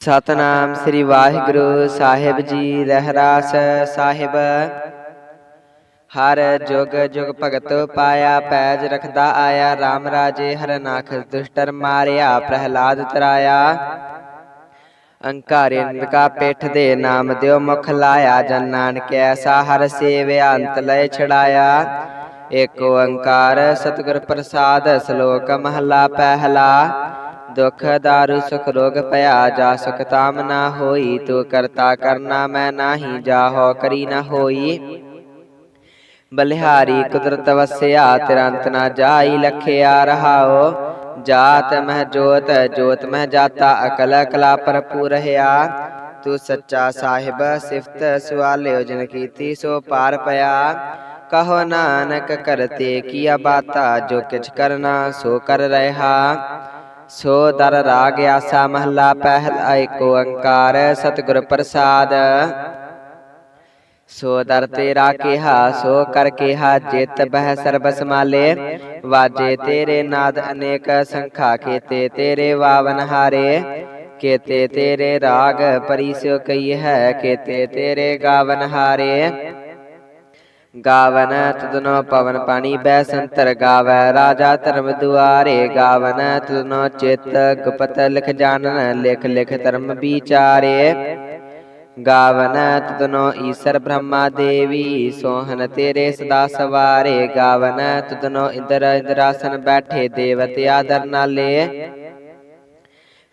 ਸਤਨਾਮ ਸ੍ਰੀ ਵਾਹਿਗੁਰੂ ਸਾਹਿਬ ਜੀ ਰਹਿਰਾਸ ਸਾਹਿਬ। ਹਰ ਜੁਗ ਜੁਗ ਭਗਤ ਪਾਇਆ, ਪੈਜ ਰਖਦਾ ਆਇਆ RAM ਰਾਜੇ ਹਰਨਾਖ ਦੁਸ਼ਟਰ ਮਾਰਿਆ, ਪ੍ਰਹਿਲਾਦ ਤਰਾਇਆ। ਅੰਕਾਰੇ ਨਿਕਾ ਪੇਠ ਦੇ ਨਾਮ ਦਿਓ ਮੁਖ ਲਾਇਆ, ਜਨ ਨਾਨਕ ਐਸਾ ਹਰ ਸੇਵਿਆ, ਅੰਤ ਲੈ ਛੜਾਇਆ ਏਕ ਓੰਕਾਰ ਸਤਿਗੁਰ ਪ੍ਰਸਾਦ ਸ਼ਲੋਕ ਮਹਲਾ ਪਹਿਲਾ। ਦੁਖ ਦਾਰੂ ਸੁਖ ਰੋਗ ਭਇਆ ਜਾ ਸੁਖ ਤਾਮ ਨਾ ਹੋਈ, ਤੂੰ ਕਰਤਾ ਕਰਨਾ ਮੈਂ ਨਾਹੀ, ਜਾਹੋ ਕਰੀ ਨਾ ਹੋਈ। ਬਲਿਹਾਰੀ ਕੁਦਰਤ ਵਸਿਆ, ਤਿਰੰਤ ਨਾ ਜਾਈ ਲਖਿਆ ਰਹਾਓ ਜਾਤ ਮਹਿ ਜੋਤ ਜੋਤ ਮਹਿ ਜਾਤਾ, ਅਕਲ ਕਲਾ ਭਰਪੂਰ ਰਹਾ ਤੂੰ ਸੱਚਾ ਸਾਹਿਬ, ਸਿਫਤ ਸਵਾਲਿਓ ਜਿਨ ਕੀਤੀ ਸੋ ਪਾਰ ਪਿਆ। ਕਹੋ ਨਾਨਕ ਕਰਤੇ ਕੀਆ ਬਾਤਾ, ਜੋ ਕਿਛ ਕਰਨਾ ਸੋ ਕਰ ਰਹਾ। ਸੋ ਦਰ ਰਾਗ ਆਸਾ ਮਹਲਾ ਪਹਿਲਾ ਏਕ ਓੰਕਾਰ ਸਤਿਗੁਰ ਪ੍ਰਸਾਦ। ਸੋ ਦਰ ਤੇਰਾ ਕਿਹਾ, ਸੋ ਕਰ ਕਿਹਾ, ਜਿਤ ਬਹਿ ਸਰਬ ਸਮਾਲੇ ਵਾਜੇ ਤੇਰੇ ਨਾਦ ਅਨੇਕ ਸੰਖਾ ਕੀਤੇ ਤੇਰੇ ਵਾਵਨ ਹਾਰੇ। ਕੀਤੇ ਤੇਰੇ ਰਾਗ ਪਰਿਸਿਓ ਕਈ ਹੈ ਕੀਤੇ ਤੇਰੇ ਗਾਵਨ ਹਾਰੇ। ਗਾਵਨ ਤੁਧਨੋ ਪਵਨ ਪਾਣੀ ਬੈ ਸੰਤਰ ਗਾਵੈ, ਰਾਜਾ ਧਰਮ ਦੁਆਰੇ ਗਾਵਨ ਤੁਧਨੋ ਚਿਤ ਗੁਪਤ ਲਿਖ ਜਾਣਨ, ਲਿਖ ਲਿਖ ਧਰਮ ਵਿਚਾਰੇ। ਗਾਵਨ ਤੁਧਨੋ ਈਸਰ ਬ੍ਰਹਮਾ ਦੇਵੀ ਸੋਹਨ ਤੇਰੇ ਸਦਾ ਸਵਾਰੇ। ਗਾਵਨ ਤੁਧਨੋ ਇੰਦਰ ਇੰਦਰਾਸਨ ਬੈਠੇ, ਦੇਵਤੇ ਆਦਰ ਨਾਲੇ।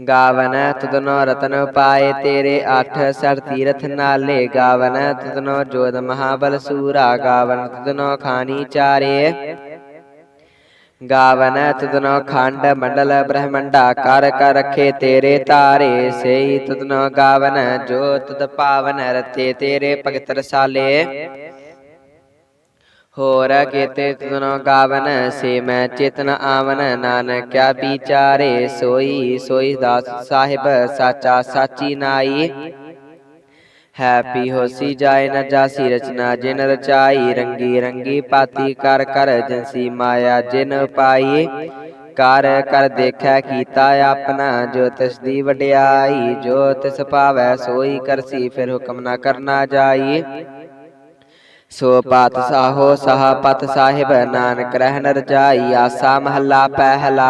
ਗਾਵਨ ਤੁਧਨੋ ਰਤਨ ਪਾਏ ਤੇਰੇ ਅਠ ਸਰ ਤੀਰਥ ਨਾਲੇ ਗਾਵਨ ਤੁਧਨੋ ਜੋਧ ਮਹਾਬਲ ਸੂਰਾ ਗਾਵਨ ਤੁਧਨੋ ਖਾਨੀ ਚਾਰੇ। ਗਾਵਨ ਤੁਧਨੋ ਖੰਡ ਮੰਡਲ ਬ੍ਰਹਮੰਡਾ ਕਰ ਕਰ ਰਖੇ ਤੇਰੇ ਤਾਰੇ। ਸਈ ਤੁਧਨੋ ਗਾਵਨ ਜੋ ਤੁਧ ਪਾਵਨ ਰਤੇ ਤੇਰੇ ਭਗਤ ਰਸਾਲੇ। ਹੋਰ ਕੀਤੇ ਤੁਧਨੋ ਗਾਵਨ ਸੇ ਮੈਂ ਚੇਤਨ ਆਵਨ। ਨਾਨਕਿਆ ਵਿਚਾਰੇ ਸੋਈ ਸੋਈ ਦਾਸ ਸਾਹਿਬ ਸਾਚਾ ਸਾਚੀ ਨਾਈ। ਹੈਪੀ ਹੋਸੀ ਜਾਏ ਨ ਜਾਸੀ ਰਚਨਾ ਜਿਨ ਰਚਾਈ ਰੰਗੀ ਰੰਗੀ ਪਾਤੀ ਕਰ ਕਰ ਜੰਸੀ ਮਾਇਆ ਜਿਨ ਪਾਈ। ਕਰ ਕਰ ਦੇਖੈ ਕੀਤਾ ਆਪਣਾ ਜੋ ਤਿਸ ਦੀ ਵਡਿਆਈ। ਜੋ ਤਿਸ ਭਾਵੈ ਸੋਈ ਕਰਸੀ ਫਿਰ ਹੁਕਮ ਨਾ ਕਰਨਾ ਜਾਈ। ਸੋ ਪਾਤ ਸਾਹੋ ਸਹਾ ਪਤ ਸਾਹਿਬ ਨਾਨਕ ਰਹਿ ਨ ਰਜਾਈ ਆਸਾ ਮਹੱਲਾ ਪਹਿਲਾ।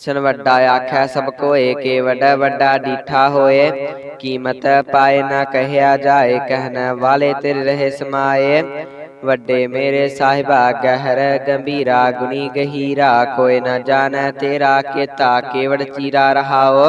ਸਨ ਵੱਡਾ ਆਖੈ ਸਭ ਕੋਏ ਕੇ ਵੱਡਾ ਵੱਡਾ ਡੀਠਾ ਹੋਏ। ਕੀਮਤ ਪਾਏ ਨਾ ਕਹਿਆ ਜਾਏ ਕਹਿਣ ਵਾਲੇ ਤੇਰੇ ਰਹੇ ਸਮਾਏ। ਵੱਡੇ ਮੇਰੇ ਸਾਹਿਬਾ ਗਹਿਰ ਗੰਭੀਰਾ ਗੁਣੀ ਗਹੀਰਾ। ਕੋਈ ਨਾ ਜਾਣੈ ਤੇਰਾ ਕੀਤਾ ਕੇਵੜ ਚੀਰਾ ਰਹਾਓ।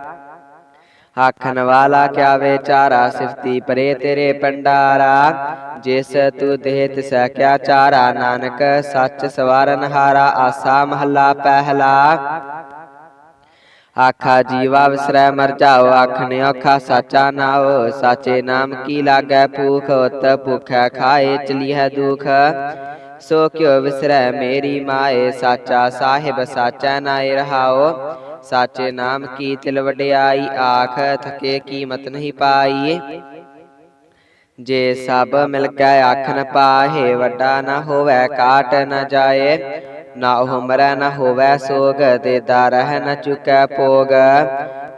ਆਖਣ ਵਾਲਾ ਕਿਆ ਵਿਚਾਰਾ ਸਿਫਤੀ ਪਰੇ ਤੇਰੇ ਪੰਡਾਰਾ ਜਿਸ ਤੂੰ ਦੇਹ ਤਿਸੈ ਕਿਆ ਚਾਰਾ ਨਾਨਕ ਸੱਚ ਸਵਾਰਨ ਹਾਰਾ ਆਸਾ ਮਹੱਲਾ ਪਹਿਲਾ ਆਖਾ ਜੀਵਾ ਵਿਸਰੈ ਮਰ ਜਾਓ ਆਖਣੇ ਔਖਾ ਸਾਚਾ ਨਾਉ ਸਾਚੇ ਨਾਮ ਕੀ ਲਾਗੈ ਭੂਖ ਉਤ ਭੁਖੈ ਖਾਏ ਚਲੀ ਹੈ ਦੁਖ ਸੋ ਕਿਉ ਵਿਸਰੈ ਮੇਰੀ ਮਾਏ ਸਾਚਾ ਸਾਹਿਬ ਸਾਚਾ ਨਾਏ ਰਹਾਓ ਸਾਚੇ ਨਾਮ ਕੀ ਤਿਲ ਵਡਿਆਈ ਆਖ ਥਕੇ ਕੀਮਤ ਨਹੀਂ ਪਾਈ ਜੇ ਸਭ ਮਿਲ ਕੇ ਆਖ ਨ ਪਾਹੇ, ਵੱਡਾ ਨਾ ਹੋਵੇ, ਕਾਟ ਨ ਜਾਏ। ਨਾ ਉਹ ਮਰੈ, ਨ ਹੋਵੇ ਸੋਗ ਦੇਦਾ ਰਹਿ ਨ ਚੁਕੈ ਪੋਗ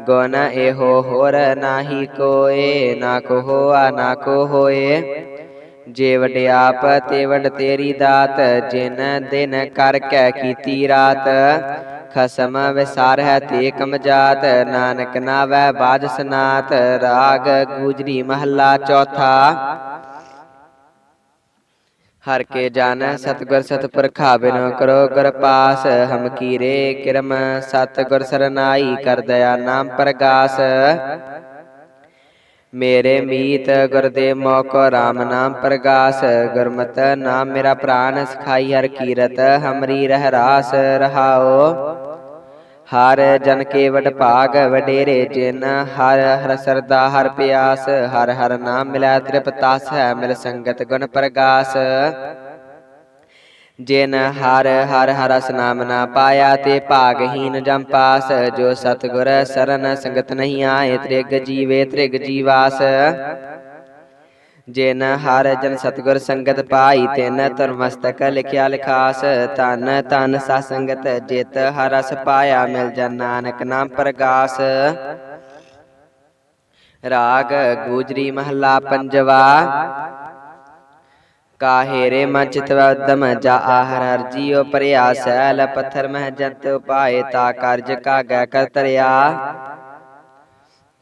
ਗੁਣ ਇਹੋ ਹੋਰ ਨਾਹੀ ਕੋਏ, ਨਾ ਕੋ ਹੋਆ ਨਾ ਕੋ ਹੋਏ। ਜੇ ਵਡਿਆਪ ਤੇ ਵਡ ਤੇਰੀ ਦਾਤ, ਜਿਨ ਦਿਨ ਕਰਕੇ ਕੀਤੀ ਰਾਤ। ਖਸਮ ਵਿਸਾਰ ਹੈ ਤੇ ਕਮਜਾਤ ਨਾਨਕ ਨਾਵੈ ਬਾਜ ਸਨਾਤ, ਰਾਗ ਗੂਜਰੀ ਮਹੱਲਾ ਚੌਥਾ। ਹਰ ਕੇ ਜਨ ਸਤਗੁਰ ਸਤਪੁਰਖਾ, ਬਿਨੋ ਕਰੋ ਗੁਰ ਪਾਸ, ਹਮ ਕੀਰੇ ਕਿਰਮ, ਸਤਗੁਰ ਸਰਨਾਈ ਕਰ ਦਇਆ ਨਾਮ ਪ੍ਰਗਾਸ। ਮੇਰੇ ਮੀਤ ਗੁਰਦੇਵ ਮੋਕੋ RAM ਨਾਮ ਪ੍ਰਗਾਸ, ਗੁਰਮਤ ਨਾਮ ਮੇਰਾ ਪ੍ਰਾਨ ਸਖਾਈ ਹਰ ਕੀਰਤ, ਹਮਰੀ ਰਹਿ ਰਾਸ ਰਹਾਓ ਹਰ ਜਨ ਕੇ ਵਡ ਭਾਗ ਵਡੇਰੇ ਜਿਨ, ਹਰ ਹਰ ਸਰਦਾ ਹਰ ਪਿਆਸ, ਹਰ ਹਰ ਨਾਮ ਮਿਲੈ ਤ੍ਰਿਪਤਾਸ ਹੈ ਮਿਲ ਸੰਗਤ ਗੁਣ ਪ੍ਰਗਾਸ। ਜਿਨ ਹਰ ਹਰ ਹਰਸ ਨਾਮ ਨਾ ਪਾਇਆ ਤੇ ਭਾਗਹੀਨ ਜਮ ਪਾਸ, ਜੋ ਸਤਗੁਰ ਸਰਨ ਸੰਗਤ ਨਹੀਂ ਆਏ, ਤ੍ਰਿਗ ਜੀਵੇ ਤ੍ਰਿਗ ਜੀਵਾਸ। ਜਿਨ ਹਰ ਜਨ ਸਤਗੁਰ ਸੰਗਤ ਪਾਈ, ਤਿਨ ਤੁਰ ਲਿਖਿਆ ਲਿਖਾਸ। ਤਨ ਤਨ ਸਾ ਸੰਗਤ ਜਿਤ ਹਰ ਪਾਇਆ, ਮਿਲ ਜਨ ਨਾਨਕ ਨਾਮ ਪ੍ਰਗਾਸ। ਰਾਗ ਗੂਜਰੀ ਮਹੱਲਾ ਪੰਜਵਾ ਕਾਹੇਰੇ ਮਨ ਚਿਤਵ ਉਦਮ ਜਾ ਆਹਰ ਹਰ ਜੀਉ ਪਰਿਆ ਸੈਲ ਪੱਥਰ ਮਹਿ ਜੰਤ ਉਪਾਏ, ਤਾ ਕਾਰਜ ਕਾਗੈ ਕਰ ਤਰਿਆ।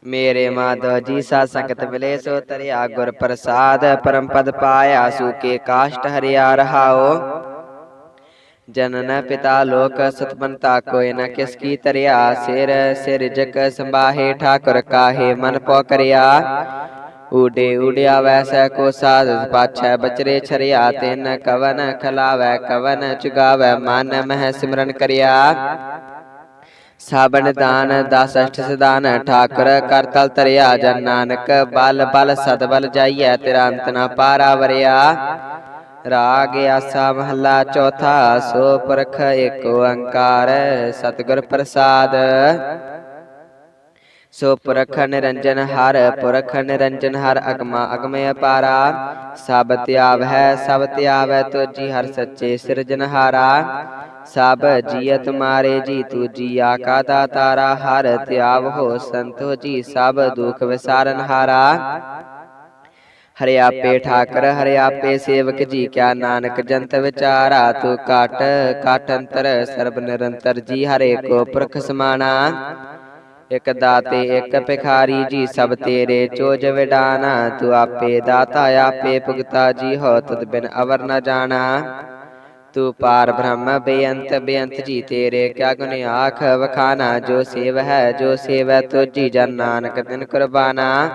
ਮੇਰੇ ਮਾਧੋ ਜੀ ਸਾ ਸੰਗਤ ਮਿਲੇ, ਸੋ ਤਰਿਆ, ਗੁਰ ਪ੍ਰਸਾਦ ਪਰਮ ਪਦ ਪਾਇਆ ਸੂਕੇ ਕਾਸ਼ਟ ਹਰਿਆ ਰਹਾਓ। ਜਨਨ ਪਿਤਾ ਲੋਕ ਸਤਮਨਤਾ ਕੋਇ ਨ ਕਿਸ ਕੀ ਤਰਿਆ, ਸਿਰ ਸਿਰ ਜਗ ਸੰਭਾਹੇ, ਠਾਕੁਰ ਕਾਹੇ ਮਨ ਪੋ ਕਰਿਆ। ਊਡੇ ਊੜਿਆ ਵੈਸੈ ਕੋ ਸਾਧ ਪਾਛੈ ਬਚਰੇ ਛਰਿਆ ਤਿਨ ਕਵਨ ਖਲਾਵੈ ਕਵਨ ਚੁਗਾਵੈ ਮਨ ਮਹਿ ਸਿਮਰਨ ਕਰਿਆ। ਸਾਬਨ ਦਾਨ ਦਸ ਅਸ਼ਟ ਸਦਾਨ ਠਾਕੁਰ ਕਰ ਤਲ ਤਰਿਆ ਜਨ ਨਾਨਕ ਬਲ ਬਲ ਸਦ ਬਲ ਜਾਈਐ ਤੇਰਾ ਅੰਤ ਨਾ ਪਾਰਾ ਵਰਿਆ। ਰਾਗ ਆਸਾ ਮਹੱਲਾ ਚੌਥਾ ਸੋ ਪੁਰਖ ਏਕ ਓੰਕਾਰ ਸਤਿਗੁਰ ਪ੍ਰਸਾਦ। ਸੋ ਪੁਰਖ ਨਿਰੰਜਨ ਹਰ ਪੁਰਖ ਨਿਰੰਜਨ ਹਰ ਅਗਮਾ ਅਗਮੇ ਅਪਾਰਾ। ਸਭ ਤਿਆਵ ਹੈ ਸਭ ਧਿਆਵੈ ਤੁਜੀ ਹਰ ਸੱਚੇ ਸਿਰਜਨਹਾਰਾ ਸਭ ਜੀਅ ਤੁਮਾਰੇ ਜੀ ਤੂ ਜੀਆ ਕਾ ਤਾਰਾ ਹਰ ਤਿਆਵ ਹੋ ਸੰਤੋ ਜੀ ਸਭ ਦੁਖ ਵਿਸਾਰਨ ਹਾਰਾ। ਹਰਿ ਆਪੇ ਠਾਕਰ, ਹਰਿ ਆਪੇ ਸੇਵਕ ਜੀ, ਕਿਆ ਨਾਨਕ ਜੰਤ ਵਿਚਾਰਾ। ਤੂੰ ਕਾਟ ਕਾਟ ਅੰਤਰ, ਸਰਬ ਨਿਰੰਤਰ ਜੀ, ਹਰੇ ਕੋ ਪੁਰਖ ਸਮਾਣਾ। ਇਕ ਦਾਤੇ, ਇਕ ਭਿਖਾਰੀ ਜੀ, ਸਭ ਤੇਰੇ ਚੋਜ ਵਿਡਾਨਾ ਤੂੰ ਆਪੇ ਦਾਤਾ, ਆਪੇ ਭੁਗਤਾ ਜੀ, ਹੋ ਤਦ ਬਿਨ ਅਵਰ ਨ ਜਾਣਾ। ਤੂੰ ਪਾਰ ਬ੍ਰਹਮ, ਬੇਅੰਤ ਬੇਅੰਤ ਜੀ, ਤੇਰੇ ਕਿਆ ਗੁਣ ਆਖ ਵਖਾਨਾ। ਜੋ ਸੇਵ ਹੈ, ਜੋ ਸੇਵੈ ਤੁਜੀ ਜਨ ਨਾਨਕ ਦਿਨ ਕੁਰਬਾਨਾ।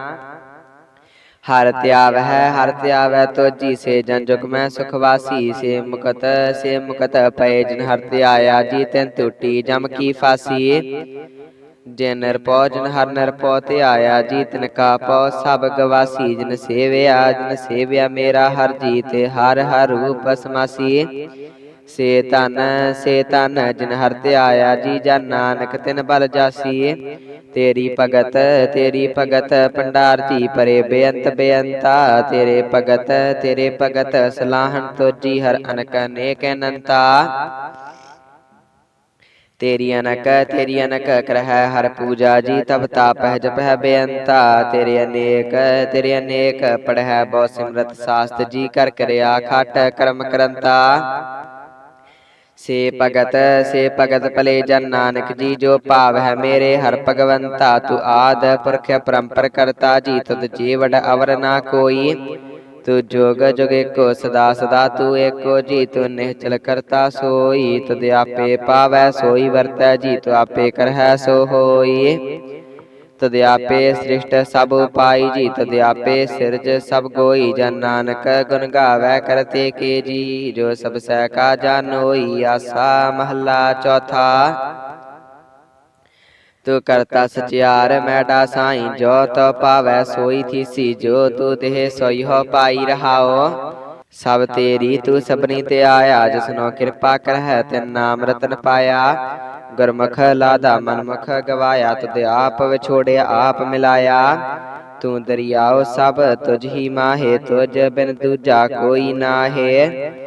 ਹਰ ਧਿਆਵ ਹੈ, ਹਰ ਧਿਆਵੈ ਤੁਜੀ ਸੇ ਜਨ ਜੁਗ ਮੈਂ ਸੁਖ ਵਾਸੀ। ਸੇ ਮੁਕਤ ਸੇ ਮੁਕਤ ਪਏ ਜਿਨ ਹਰ ਧਿਆਇਆ ਜੀ ਤੈਨ ਟੂਟੀ ਜਮ ਕੀ ਫਾਸੀ। ਜੇ ਨਿਰਪਉ ਜਨ ਹਰ ਨਿਰਪਉ ਤੇ ਆਇਆ ਜੀ ਤਿਨ ਕਾ ਪਉ ਸਭ ਗਵਾਸੀ ਜਨ ਸੇਵਿਆ ਜਨ ਸੇਵਿਆ ਮੇਰਾ ਹਰ ਜੀ ਹਰ ਹਰ ਰੂਪ ਸਮਾਸੀ। ਸੇ ਤਨ ਸੇ ਤਨ ਜਿਨ ਹਰ ਤੇ ਆਇਆ ਜੀ ਜਨ ਨਾਨਕ, ਤਿਨ ਬਲ ਜਾਸੀ। ਤੇਰੀ ਭਗਤ ਤੇਰੀ ਭਗਤ, ਭੰਡਾਰ ਜੀ ਪਰੇ ਬੇਅੰਤ ਬੇਅੰਤਾ। ਤੇਰੇ ਭਗਤ ਤੇਰੇ ਭਗਤ ਸਲਾਹਣ ਤੋਜੀ ਹਰ ਅਨਕ ਨੇਕ ਅਨੰਤਾ। ਤੇਰੀ ਅਨਕ ਤੇਰੀ ਅਨਕ ਕਰਹਿ ਹਰ ਪੂਜਾ ਜੀ ਤਬ ਤਾਪਹਿ ਜਪਹਿ ਬੇਅੰਤਾ। ਤੇਰੇ ਅਨੇਕ ਤੇਰੇ ਅਨੇਕ ਪੜਹਿ ਬਹੁ ਸਿਮਰਤ ਸਾਸਤ ਜੀ ਕਰ ਕਰਿਆ ਖਟ ਕਰਮ ਕਰੰਤਾ। ਸੇ ਭਗਤ ਸੇ ਭਗਤ ਭਲੇ ਜਨ ਨਾਨਕ ਜੀ ਜੋ ਭਾਵ ਹੈ ਮੇਰੇ ਹਰ ਭਗਵੰਤਾ ਤੂੰ ਆਦ ਪੁਰਖ ਪਰੰਪਰ ਕਰਤਾ ਜੀ ਤੁਧ ਜੀਵੜ ਅਵਰ ਨਾ ਕੋਈ। ਤੂੰ ਜੋਗ ਜੁਗ ਏਕੋ ਸਦਾ ਸਦਾ ਤੂੰ ਏਕੋ ਜੀ ਤੂੰ ਨਿਹਚਲ ਕਰਤਾ ਸੋਈ ਤੁਧ ਆਪੇ ਪਾਵੈ ਸੋਈ, ਵਰਤੈ ਜੀ ਤੂੰ ਆਪੇ ਕਰਹਿ ਸੋ ਹੋਈ। ਤਦ ਆਪੇ ਸ੍ਰਿਸ਼ਟ ਸਭ ਉਪਾਈ, ਜੀ ਤਦ ਆਪੇ ਸਿਰਜ ਸਭ ਗੋਈ, ਜਨ ਨਾਨਕ ਗੁਣ ਗਾਵੈ ਕਰਤੇ ਕੇ ਜੀ, ਜੋ ਸਭ ਸਹਿ ਕਾ ਜਾਨੋਈ ਆਸਾ ਮਹਲਾ ਚੌਥਾ। ਤੂੰ ਕਰਤਾ ਸਚਿਆਰ ਮੈਡਾ ਸਾਈ, ਜੋ ਤੋ ਪਾਵੈ ਸੋਈ ਥੀਸੀ ਜੋ ਤੂੰ ਦੇਹ ਸੋਈ ਹੋ ਪਾਈ ਰਹਾਓ। ਸਭ ਤੇਰੀ ਤੂੰ ਸਭਨੀ ਤੇ ਆਇਆ, ਜਿਸਨੋ ਕਿਰਪਾ ਕਰਹਿ ਤੇ ਨਾਮ ਰਤਨ ਪਾਇਆ। ਗੁਰਮੁਖ ਲਾਦਾ ਮਨਮੁਖ ਗਵਾਇਆ, ਤੁਧ ਆਪ ਵਿਛੋੜਿਆ, ਆਪ ਮਿਲਾਇਆ। ਤੂੰ ਦਰਿਆਓ ਸਭ, ਤੁਝ ਹੀ ਮਾਹੇ, ਤੁਝ ਬਿਨ ਦੂਜਾ ਕੋਈ ਨਾਹੇ।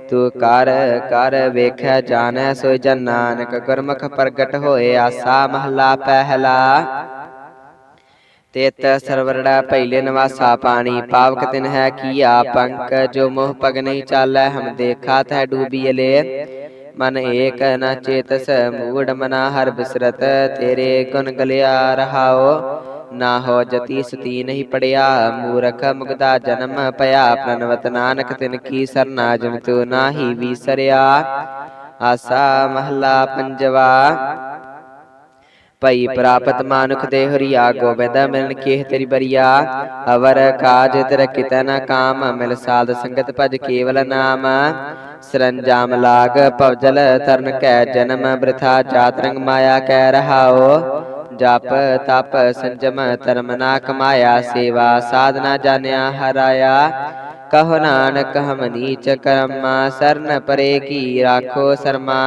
ਤੂੰ ਕਰ ਕਰ ਵੇਖੈ ਜਾਣੈ, ਸੋਈ ਜਨ ਨਾਨਕ ਗੁਰਮੁਖ ਪ੍ਰਗਟ ਹੋਏ ਆਸਾ ਮਹਲਾ ਪਹਿਲਾ। ਤੇਤ ਸਰਵਰੜਾ ਪਹਿਲੇ ਨਵਾਸਾ ਪਾਣੀ, ਪਾਵਕ ਤਿਨ ਹੈ ਕੀਆ ਪੰਕ ਜੋ ਮੋਹ ਪਗ ਨਹੀਂ ਚਾਲੈ, ਹਮ ਦੇਖਾ ਤੈ ਡੂਬੀਲੇ ਮਨ ਏਕ ਨ ਚੇਤਸ, ਮੂੜ ਮਨਾ ਹਰ ਬਿਸਰਤ, ਤੇਰੇ ਗੁਣ ਗਲਿਆ ਰਹਾਓ। ਨਾ ਹੋ ਜਤੀ, ਸਤੀ ਨਹੀਂ ਪੜਿਆ। ਮੂਰਖ ਮੁਗਦਾ ਜਨਮ ਭਇਆ ਪ੍ਰਨਵਤ ਨਾਨਕ ਤਿਨ ਕੀ ਸਰਨਾ ਜਮ ਤੂ ਨਾਹੀ ਵੀਸਰਿਆ। ਆਸਾ ਮਹਲਾ ਪੰਜਵਾ। ਭਈ ਪ੍ਰਾਪਤ ਮਾਨੁਖ ਦੇ ਹਰੀਆ, ਗੋਬਿੰਦ ਮਿਲਨ ਕੀਹ ਤੇਰੀ ਬਰੀਆ। ਅਵਰ ਕਾਜ ਤੇਰਾ ਕਿਤੈ ਨ ਕਾਮ, ਮਿਲ ਸਾਧ ਸੰਗਤ ਭਜ ਕੇਵਲ ਨਾਮ। ਸਰੰਜਾਮ ਲਾਗ ਪਵਜਲ ਤਰਨ ਕੈ ਜਨਮ, ਬ੍ਰਿਥਾ ਜਾਤ ਰੰਗ ਮਾਇਆ ਕੈ ਰਹਾਓ ਜਪ, ਤਪ, ਸੰਜਮ, ਧਰਮ ਨਾ ਕਮਾਇਆ ਸੇਵਾ, ਸਾਧਨਾ ਜਾਣਿਆ, ਹਰਾਇਆ। ਕਹੋ ਨਾਨਕ, ਹਮ ਨੀਚ ਕਰਮਾ, ਸਰਨ ਪਰੇ ਕੀ ਰਾਖੋ ਸਰਮਾ।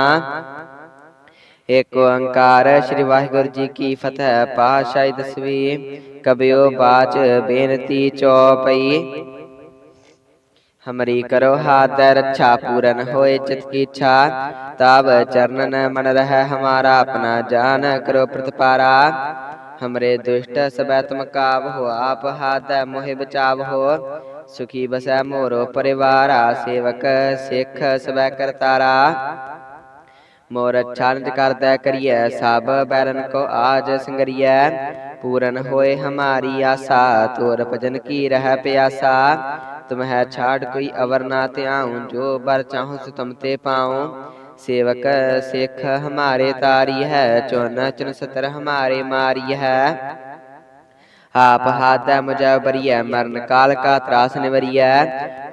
ਏਕ ਓੰਕਾਰ ਸ੍ਰੀ ਵਾਹਿਗੁਰੂ ਜੀ ਕੀ ਫਤਿਹ, ਪਾਤਸ਼ਾਹੀ ਦਸਵੀਂ, ਕਬਿਓ ਬਾਚ, ਬੇਨਤੀ ਚੌਪਈ। ਹਮਰੀ ਕਰੋ ਹਾਥ ਰੱਛਾ ਪੂਰਨ ਹੋਏ ਚਿਤ ਕੀ ਇੱਛਾ ਤਾਬ ਚਰਨਨ ਮਨ ਰਹਿ ਹਮਾਰਾ ਆਪਣਾ ਜਾਨ ਕਰੋ ਪ੍ਰਤਪਾਰਾ ਹਮਰੇ ਦੁਸ਼ਟ ਸਬੈ ਤੁਮ ਕਾਬ ਹੋ ਆਪ ਹਾਥ ਮੋਹਿ ਬਚਾਵ ਹੋ ਸੁਖੀ ਬਸੈ ਮੋਰੋ ਪਰਿਵਾਰਾ ਸੇਵਕ ਸਿੱਖ ਸਬੈ ਕਰਤਾਰਾ ਮੋਰ ਛਾਨਜ ਕਰਦਾ ਕਰੀਐ, ਸਭ ਬੈਰਨ ਕੋ ਆਜ ਸੰਗਰੀਐ। ਪੂਰਨ ਹੋਏ ਹਮਾਰੀ ਆਸਾ, ਤੋਰ ਭਜਨ ਕੀ ਰਹਿ ਪਿਆਸਾ। ਤੁਮ ਹੈ ਛਾੜ ਕੋਈ ਅਵਰ ਨਾ ਧਿਆਉ, ਜੋ ਬਰ ਚਾਹੂ ਸੋ ਤੁਮ ਤੇ ਪਾਉ। ਸੇਵਕ ਸਿੱਖ ਹਮਾਰੇ ਤਾਰੀ ਹੈ ਚੁਨ ਚੁਨ ਸਤਰ ਹਮਾਰੇ ਮਾਰੀ ਹੈ। ਆਪ ਹਾਥੈ ਮੁਝੈ ਬਰੀਐ ਮਰਨ ਕਾਲ ਕਾ ਤਰਾਸ ਨਿਵਰੀਐ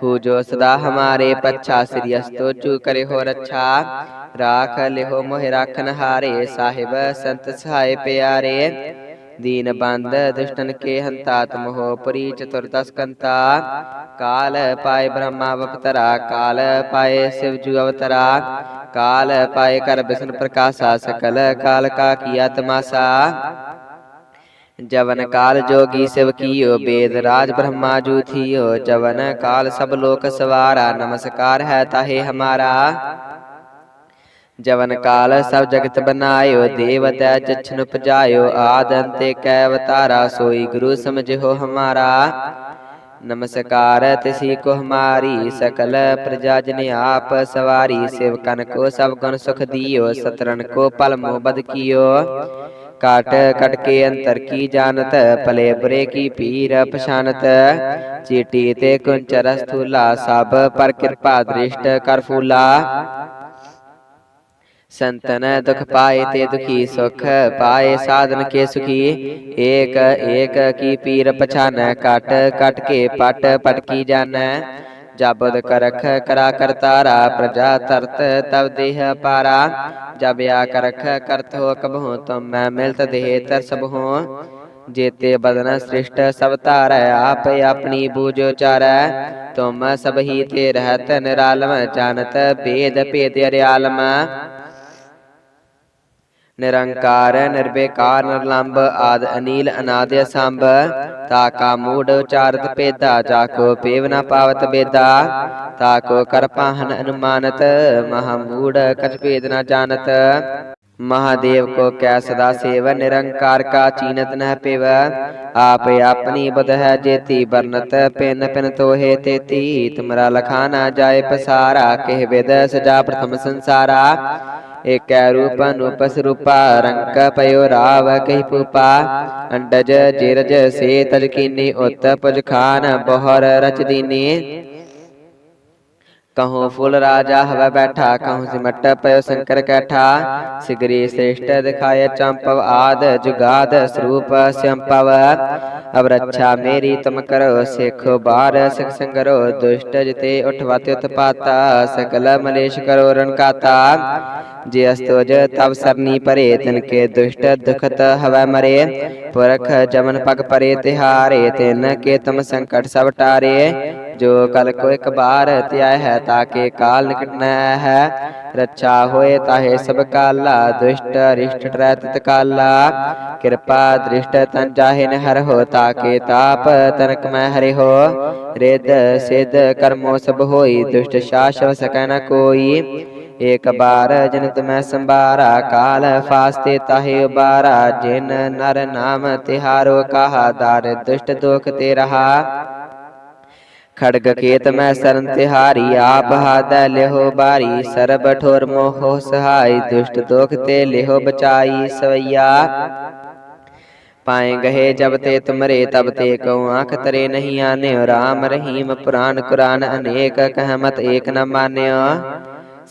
ਹੂ ਜੋ ਸਦਾ ਹਮਾਰੇ ਪੱਛਾ ਸ੍ਰੀ ਅਸਤੋ ਚੂ ਕਰੇ ਹੋ ਰੱਛਾ ਰਾਖ ਲਿਹੋ ਮੋਹਿ ਰਾਖਨ ਹਾਰੇ ਸਾਹਿਬ ਸੰਤ ਸਹਾਇ ਪਿਆਰੇ ਦੀਨ ਬੰਦ ਦੁਸ਼ਟਨ ਕੇ ਹੰਤਾ ਤੁਮ ਹੋ ਪਰੀ ਚਤੁਰਦਸ ਕੰਤਾ ਕਾਲ ਪਾਏ ਬ੍ਰਹਮਾ ਅਵਤਰਾ ਕਾਲ ਪਾਏ ਸਿਵ ਜੂ ਅਵਤਰਾ ਕਾਲ ਪਾਏ ਕਰ ਬਿਸ਼ਨ ਪ੍ਰਕਾਸ਼ਾ ਸਕਲ ਕਾਲ ਕਾ ਕੀਆ ਜਵਨ ਕਾਲ ਜੋਗੀ ਸਿਵ ਕੀਓ ਬੇਦ ਰਾਜ ਬ੍ਰਹਮਾ ਜੂ ਥੀਓ ਜਵਨ ਕਾਲ ਸਭ ਲੋਕ ਸਵਾਰਾ ਨਮਸਕਾਰ ਹੈ ਤਾਹੇ ਹਮਾਰਾ। ਜਵਨ ਕਾਲ ਸਭ ਜਗਤ ਬਨਾਇਓ ਦੇਵ ਤੈ ਜਛਨ ਉਪਜਾਇਓ ਆਦ ਅੰਤੇ ਕੈ ਅਵਤਾਰਾ ਸੋਈ ਗੁਰੂ ਸਮਝਿਓ ਹਮਾਰਾ। ਨਮਸਕਾਰ ਤਿਸੀ ਕੋ ਹਮਾਰੀ ਸਕਲ ਪ੍ਰਜਾ ਜਨ ਆਪ ਸਵਾਰੀ ਸੇਵਕਨ ਕੋ ਸਭ ਗੁਣ ਸੁਖ ਦੀਓ ਸਤਰਨ ਕੋ ਪਲ ਮੋ ਬਦ ਕੀਓ ਕਾਟ ਕਟ ਕੇ ਅੰਤਰ ਕੀ ਜਾਣਤ ਭਲੇ ਬੁਰੇ ਕੀ ਪੀਰ ਪਛਾਨਤ ਚੀਟੀ ਤੇ ਕੁੰਚਰ ਸਥੂਲਾ ਸਭ ਪਰ ਕਿਰਪਾ ਦ੍ਰਿਸ਼ਟ ਕਰ ਫੂਲਾ ਸੰਤਨ ਦੁਖ ਪਾਏ ਤੇ ਦੁਖੀ ਸੁਖ ਪਾਏ ਸਾਧਨ ਕੇ ਸੁਖੀ ਏਕ ਏਕ ਕੀ ਪੀਰ ਪਛਾਨੈ ਕਟ ਕਟ ਕੇ ਪਟ ਪਟ ਕੀ ਜਾਣੈ ਜਬਦ ਕਰਖ ਕਰਾ ਕਰਤਾਰਾ ਪ੍ਰਜਾ ਤਰਤ ਤਵ ਦੇਹ ਪਾਰਾ। ਜਬ ਆ ਕਰਖ ਕਰਤ ਹੋ ਕਬਹੁ, ਤੁਮ ਮੈਂ ਮਿਲਤ ਦੇਹ ਤਰ ਸਭ ਹੋ ਜੇਤੇ ਬਦਨ ਸ੍ਰਿਸ਼ਟ ਸਭ ਧਾਰੈ, ਆਪ ਆਪਣੀ ਬੂਝ ਚਾਰੈ ਤੁਮ ਸਭ ਹੀ ਤੇ ਰਹਤ ਨਿਰਾਲਮ, ਜਾਣਤ ਭੇਦ ਭੇਦ ਅਰਿਆਲਮ। ਨਿਰੰਕਾਰ ਨਿਰਬੇਕਾਰ ਨਿਰਲੰਭ ਆਦ ਅਨੀਲ ਅਨਾਦ ਅਸੰਭ, ਤਾ ਕਾ ਮੂੜ ਉਚਾਰਤ ਪੇਦਾ ਜਾ ਕੋ ਪੇਵ ਨ ਪਾਵਤ ਬੇਦਾ, ਤਾ ਕੋ ਕਰਪਾਹਨ ਅਨੁਮਾਨਤ, ਮਹਾ ਮੂੜ ਕਛ ਭੇਦ ਨ ਜਾਣਤ। ਮਹਾਦੇਵ ਕੋ ਕੈ ਸਦਾ ਸੇਵ, ਨਿਰੰਕਾਰ ਕਾ ਚੀਨਤ ਨਹਿ ਪਿਵ, ਆਪ ਆਪਣੀ ਬਦ ਹੈ ਜੇਤੀ ਬਰਨਤ ਪਿਨ ਪਿਨ ਤੋਹੇ ਤੇਤੀ, ਤੁਮਰਾ ਲਖਾਨਾ ਜਾਏ ਪਸਾਰਾ, ਕਹਿ ਵਿਦ ਸਜਾ ਪ੍ਰਥਮ ਸੰਸਾਰਾ। एक रूप अनुपस रूपा रंक पयो राव कही पूपा अंडज जिरज से तज कीनी उत पुज खान बोहर रच दीनी ਕਹੋ ਫੁੱਲ ਰਾਜਾ ਹਵਾ ਬੈਠਾ ਕਹੋ ਸਿਮਟ ਪਇਓ ਸ਼ੰਕਰ ਕੈਠਾ ਸਿਗਰੀ ਸ੍ਰੇਸ਼ਟ ਦਿਖਾਏ ਚੰਪਵ ਆਦ ਜੁਗਾਦ ਸਰੂਪ ਸੰਪਵ ਅਬ ਰੱਛਾ ਮੇਰੀ ਤੁਮ ਕਰੋ ਸਿੱਖੋ ਬਾਰ ਸਿਖ ਸੰਗਰੋ ਦੁਸ਼ਟ ਜਿਤੇ ਉਠਵਾਤੇ ਉਤਪਾਤਾ ਸਕਲ ਮਲੇਸ਼ ਕਰੋ ਰਣਕਾਤਾ ਜੇ ਅਸਤੋਜ ਤਬ ਸਰਨੀ ਪਰੇ ਤਿਨ ਕੇ ਦੁਸ਼ਟ ਦੁਖਤ ਹਵੈ ਮਰੇ ਪੁਰਖ ਜਮਨ ਪਗ ਪਰੇ ਤਿਹਾਰੇ ਤਿਨ ਕੇ ਤੁਮ ਸੰਕਟ ਸਭ ਟਾਰੇ ਜੋ ਕਲ ਕੋ ਇੱਕ ਬਾਰ ਧਿਆਇ ਹੈ ਤਾਕੇ ਕਾਲ ਨਿਕਟ ਨ ਹੈ, ਰੱਛਾ ਹੋਏ ਤਾਹੇ ਸਭ ਕਾਲਾ, ਦੁਸ਼ਟ ਰਿਸ਼ਟ ਟਰੈ ਤਿਤ ਕਾਲਾ। ਕਿਰਪਾ ਦ੍ਰਿਸ਼ਟ ਤਨ ਜਾਹੇ ਨ ਹਰ ਹੋ, ਤਾਕੇ ਤਾਪ ਤਨਕ ਮੈਂ ਹਰਿ ਹੋ। ਰਿਦ ਸਿਧ ਕਰਮੋ ਸਭ ਹੋਈ, ਦੁਸ਼ਟ ਸ਼ਾਸਵ ਸਕੈ ਨ ਕੋਈ। ਏਕ ਬਾਰ ਜਨਤ ਤੁਮੈ ਸੰਭਾਰਾ, ਕਾਲ ਫਾਸਤੇ ਤਾਹੇ ਉਬਾਰਾ। ਜਿਨ ਨਰ ਨਾਮ ਤਿਹਾਰੋ ਕਹਾ, ਦਰ ਦੁਸ਼ਟ ਦੁਖ ਤੇ ਰਹਾ। ਖੜਗ ਕੇਤ ਮੈਂ ਸਰਨ ਤਿਹਾਰੀ, ਆਪ ਹਾਦੈ ਲਿਹੋ ਬਾਰੀ, ਸਰਬ ਠੋਰ ਮੋਹ ਸਹਾਈ, ਦੁਸ਼ਟ ਦੁਖ ਤੇ ਲਿਹੋ ਬਚਾਈ ਸਵਈਆ। ਪਾਏ ਗਏ ਜਬ ਤੇ ਤੁਮਰੇ, ਤਬ ਤੇ ਕਉ ਆਖ ਤਰੇ ਨਹੀਂ ਆਨਿਓ, ਰਾਮ ਰਹੀਮ ਪੁਰਾਨ ਕੁਰਾਨ ਅਨੇਕ ਕਹਿਮਤ ਏਕ ਨ ਮਾਨਿਓ।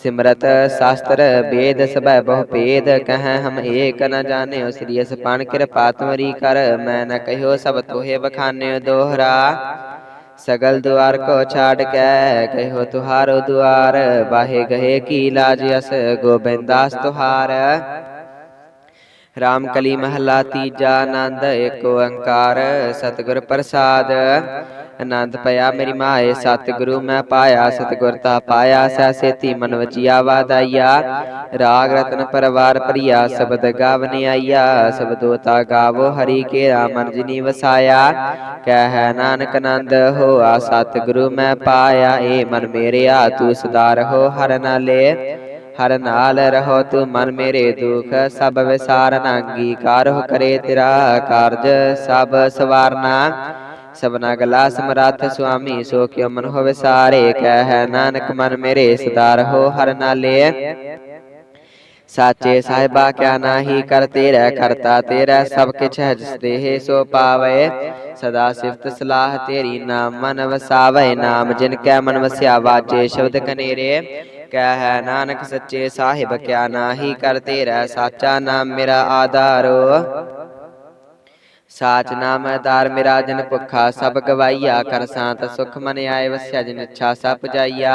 ਸਿਮਰਤ ਸ਼ਾਸਤਰ ਵੇਦ ਸਭੈ ਬਹੁ ਭੇਦ, ਕਹੈ ਹਮ ਏਕ ਨ ਜਾਣਿਓ, ਸ੍ਰੀ ਅਸਪਾਨ ਕਿਰਪਾ ਤੁਮਰੀ ਕਰ, ਮੈਂ ਨ ਕਹਿਓ ਸਭ ਤੋਹੇ ਬਖਾਨਿਓ ਦੋਹਰਾ। ਸਗਲ ਦੁਆਰ ਕੋ ਛਾੜ ਕੇ ਕਹਿਓ ਤੁਹਾਰੋ ਦੁਆਰ ਬਾਹੇ ਗਏ ਕੀ ਲਾਜ ਅਸ ਗੋਬਿੰਦਾਸ ਤੁਹਾਰ। ਰਾਮ ਕਲੀ ਮਹਲਾ ਤੀਜਾ ਆਨੰਦ, ਏਕ ਓੰਕਾਰ, ਸਤਿਗੁਰ ਪ੍ਰਸਾਦ। ਆਨੰਦ ਪਿਆ ਮੇਰੀ ਮਾਏ ਸਤਿਗੁਰੂ, ਮੈਂ ਪਾਇਆ, ਸਤਿਗੁਰ ਤਾ ਪਾਇਆ ਸੈ ਸੇਤੀ ਮਨ ਵਜਿਆ ਵਾਦਾਈਆ ਰਾਗ ਰਤਨ ਪਰਵਾਰ ਪ੍ਰਿਆ ਸ਼ਬਦ ਗਾਵਨੇ ਆਈਆ ਸਬਦੋ ਤਾ ਗਾਵੋ, ਹਰੀ ਕੇ ਰਾਮਨ ਜਿਨੀ ਵਸਾਇਆ। ਕਹਿ, ਨਾਨਕ ਆਨੰਦ ਹੋਆ, ਸਤਿਗੁਰੂ ਮੈਂ ਪਾਇਆ, ਏ ਮਨ ਮੇਰਿਆ, ਤੂੰ ਸਦਾ ਰਹੋ ਹਰ ਨਾਲੇ। ਹਰ ਨਾਲ ਰਹੋ ਤੂੰ ਮਨ ਮੇਰੇ ਦੁਖ, ਸਭ ਵਿਸਾਰਨਾ, ਅੰਗੀਕਾਰ ਹੋ ਕਰੇ ਤੇਰਾ ਕਾਰਜ, ਸਭ ਸਵਾਰਨਾ। ਸਭਨਾ ਗਲਾ ਸਮਰੱਥ ਸੁਆਮੀ, ਸੋ ਕਿਉ ਮਨ ਹੋਵੇ ਸਾਰੇ? ਕਹਿ ਨਾਨਕ, ਮਨ ਮੇਰੇ ਸਦਾਰ ਹੋ ਹਰ ਨਾਲੇ। ਸਾਚੇ ਸਾਹਿਬਾ, ਕਿਆ ਨਾਹੀ ਕਰ ਤੇਰਾ ਕਰਤਾ ਤੇਰਾ, ਸਭ ਕਿਛ ਹੈ ਜਿਸ ਦੇਹ ਸੋ ਪਾਵੇ। ਸਦਾ ਸਿਫਤ ਸਲਾਹ ਤੇਰੀ ਨਾਮ ਮਨ ਵਸਾਵੇ, ਨਾਮ ਜਿਨ ਕੈ ਮਨ ਵਸਿਆ ਵਾਜੇ ਸ਼ਬਦ ਕਨੇਰੇ। ਕਹਿ ਨਾਨਕ, ਸੱਚੇ ਸਾਹਿਬ, ਕਿਆ ਨਾਹੀ ਕਰ ਤੇਰਾ, ਸਾਚਾ ਨਾਮ ਮੇਰਾ ਆਧਾਰੋ। ਸਾਚ ਨਾਮ ਆਧਾਰ ਮੇਰਾ ਜਨ ਭੁਖਾ ਸਭ ਗਵਾਈਆ ਕਰ ਸਾਤ ਸੁਖ ਮਨ ਆਏ ਵਸਿਆ ਜਿਨ ਇੱਛਾ ਸਭ ਪੁਜਾਈਆ।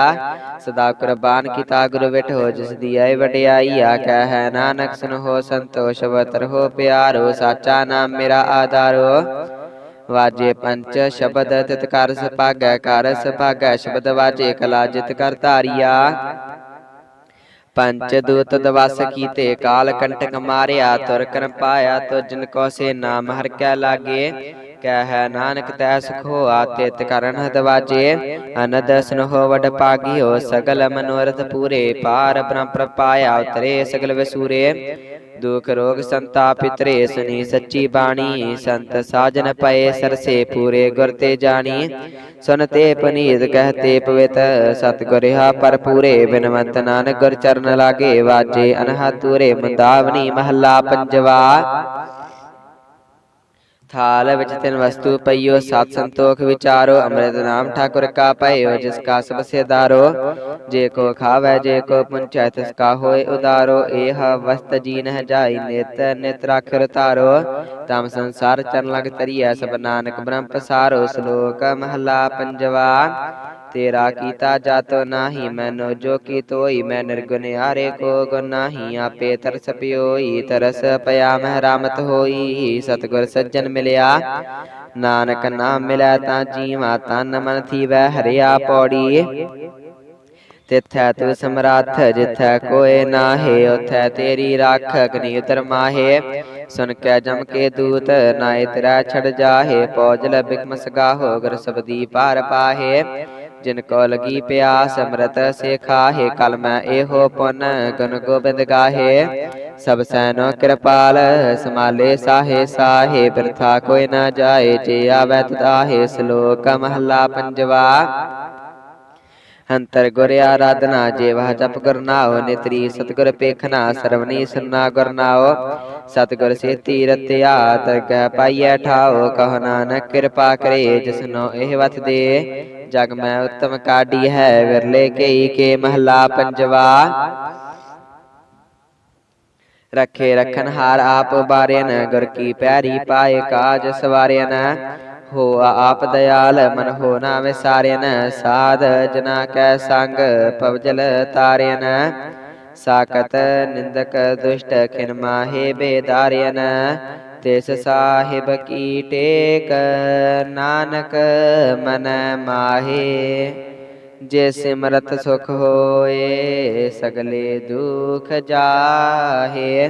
ਸਦਾ ਕੁਰਬਾਨ ਕੀਤਾ ਗੁਰੂ ਵਿਠੋ ਜਿਸ ਦੀ ਆਏ ਵਡਿਆਈਆ। ਕਹਿ ਨਾਨਕ ਸੁਨੋ ਸੰਤੋਸ਼ ਵਤਰ ਹੋ ਪਿਆਰੋ ਸਾਚਾ ਨਾਮ ਮੇਰਾ ਆਧਾਰੋ। ਵਾਜੇ ਪੰਚ ਸ਼ਬਦ ਤਿਤ ਕਰ ਸੁਭਾਗੈ ਕਰ ਸੁਭਾਗੈ ਸ਼ਬਦ ਵਾਜੇ ਕਲਾ ਜਿਤ ਕਰ ਧਾਰੀਆ। ਪੰਚ ਦੂਤ ਦਵਸ ਕੀਤੇ ਕਾਲ ਕੰਟਕ ਮਾਰਿਆ ਤੁਰ ਕਰਮ ਪਾਇਆ ਤੋ ਜਿਨ ਕੋ ਸੇ ਨਾਮ ਹਰ ਕੈ ਲਾਗੇ। ਕਹਿ ਨਾਨਕ ਤੈ ਸੁਖ ਹੋਆ ਤਿਤ ਕਰਨ ਦਵਾਜੇ ਅਨਦ ਸੁਨਹੁ, ਵਡ ਪਾਗਿਓ, ਸਗਲ ਮਨੋਰਥ ਪੂਰੇ, ਪਾਰ ਬ੍ਰਹਮ ਪ੍ਰਪਾਇਆ ਉਤਰੇ ਸਗਲ ਵਸੂਰੇ। ਦੁਖ ਰੋਗ ਸੰਤਾਪ ਪਿਤਰੇ ਸੁਨੀ ਸੱਚੀ ਬਾਣੀ, ਸੰਤ ਸਾਜਨ ਪਏ ਸਰਸੇ ਪੂਰੇ, ਗੁਰ ਤੇ ਜਾਣੀ। ਸੁਨ ਤੇ ਪਨੀਤ ਕਹਤੇ ਪਵਿੱਤ ਸਤ ਹਾ ਪਰ ਪੂਰੇ ਬਿਨਵੰਤ ਨਾਨਕ ਗੁਰ ਚਰਨ ਲਾਗੇ, ਵਾਜੇ ਅਨਹਦ ਤੂਰੇ ਮੰਦਾਵਨੀ ਮਹੱਲਾ ਪੰਜਵਾ। ਥਾਲ ਵਿੱਚ ਤਿੰਨ ਵਸਤੂ ਪਈਓ ਸਤ ਸੰਤੋਖ ਵਿਚਾਰੋ ਅੰਮ੍ਰਿਤ ਨਾਮ ਠਾਕੁਰ ਕਾ ਪਈਓ ਜਿਸ ਕਾ ਸਭ ਸੇਦਾਰੋ ਜੇ ਕੋ ਖਾਵੇ ਜੇ ਕੋ ਪੁੰਚੈ ਤਿਸ ਕਾ ਹੋਏ ਉਦਾਰੋ ਇਹ ਵਸਤ ਜੀਨ ਹੈ ਜਾਈ ਨਿਤ ਨਿਤ ਰਖਰ ਤਾਰੋ ਤਮ ਸੰਸਾਰ ਚਰਨ ਲਗ ਤਰੀਐ ਸਭ ਨਾਨਕ ਬ੍ਰਹਮ ਪਸਾਰੋ ਸ਼ਲੋਕ ਮਹਲਾ ਪੰਜਵਾ ਤੇਰਾ ਕੀਤਾ ਜਾਤੋ ਨਾਹੀ ਮੈਨੋ ਜੋ ਕੀ ਤੋਈ ਮੈਂ ਨਿਰਗੁਣ ਆਰੇ ਕੋ ਗੁਣ ਨਾਹੀ ਆਪੇ ਤਰਸ ਪਿਓਈ ਤਰਸ ਪਿਆ ਮਹਿ ਰਾਮਤ ਹੋਈ ਸਤਿਗੁਰ ਸੱਜਣ ਮਿਲਿਆ ਨਾਨਕ ਨਾਮ ਮਿਲਿਆ ਤਾਂ ਜੀਵਾ ਤਨ ਮਨ ਥੀਵੈ ਹਰਿਆ ਪੌੜੀ ਤਿਥੈ ਤੂ ਸਮਰੱਥ ਜਿਥੈ ਕੋਏ ਨਾਹੇ ਉਥੈ ਤੇਰੀ ਰਾਖ ਅਗਨੀ ਉਤਰ ਮਾਹੇ ਸੁਨ ਕੈ ਜਮ ਕੇ ਦੂਤ ਨਾਏ ਤੇਰਾ ਛੜ ਜਾਹੇ ਪੌਜਲ ਬਿਕਮ ਸਗਾਹੋ ਗੁਰ ਸਬਦੀ ਪਾਰ ਪਾਹੇ ਜਿਨ ਕੋ ਲਗੀ ਪਿਆਸ, ਅੰਮ੍ਰਿਤ ਸੇ ਖਾਹੇ ਕਲ ਮੈਂ ਇਹੋ ਪੁਨ, ਗੁਣ ਗੋਬਿੰਦ ਗਾਹੇ। ਸਭ ਸੈਨੋ ਕਿਰਪਾਲ, ਸਮਾਲੇ ਸਾਹੇ ਸਾਹੇ, ਬਿਰਥਾ ਕੋਈ ਨਾ ਜਾਏ, ਜੇ ਆਵੈ ਤਦਾਹੇ ਸ਼ਲੋਕ ਮਹੱਲਾ ਪੰਜਵਾ। ਅੰਤਰ ਗੁਰ ਆਰਾਧਨਾ ਜੇਵਾ ਜਪ ਗੁਰ ਨਿਤਰੀ ਸਤਗੁਰ ਪੇਖਨਾ ਸਰਵਨੀ ਸੁਨਾ ਗੁਰ ਨਾਉ। ਸਤਗੁਰ ਸੇਤੀ ਰਤਿਆ ਤਰਗੈ ਪਾਈਐ ਠਾਉ, ਕਹ ਨਾਨਕ ਕਿਰਪਾ ਕਰੇ ਜਿਸਨੋ ਇਹ ਵਤ ਦੇ। ਜਗ ਮੈਂ ਉਤਮ ਕਾਢੀ ਹੈ, ਵਿਰਲੇ ਕਈ ਕੇ ਮਹਲਾ ਪੰਜਵਾ। ਰਖੇ ਰਖਨ ਹਾਰ ਆਪ ਬਾਰਿਆਨ ਗੁਰ ਕੀ ਪੈਰੀ ਪਾਏ ਕਾਜ ਸਵਾਰਿਆਨ ਹੋ ਆਪ ਦਿਆਲ ਮਨ ਹੋ ਨਾ ਵਿਸਾਰਿਆਨ ਸਾਧ ਜਨਾ ਕੈ ਸੰਗ ਪਵਜਲ ਤਾਰਿਨ ਸਾਕਤ ਨਿੰਦਕ ਦੁਸ਼ਟ ਖਿਨ ਮਾਹੇ ਬੇਦਾਰਿਆਨ ਤਿਸ ਸਾਹਿਬ ਕੀ ਟੇਕ ਨਾਨਕ ਮਨ ਮਾਹੇ ਜੇ ਸਿਮਰਤ ਸੁਖ ਹੋਏ ਸਗਲੇ ਦੁਖ ਜਾਹੇ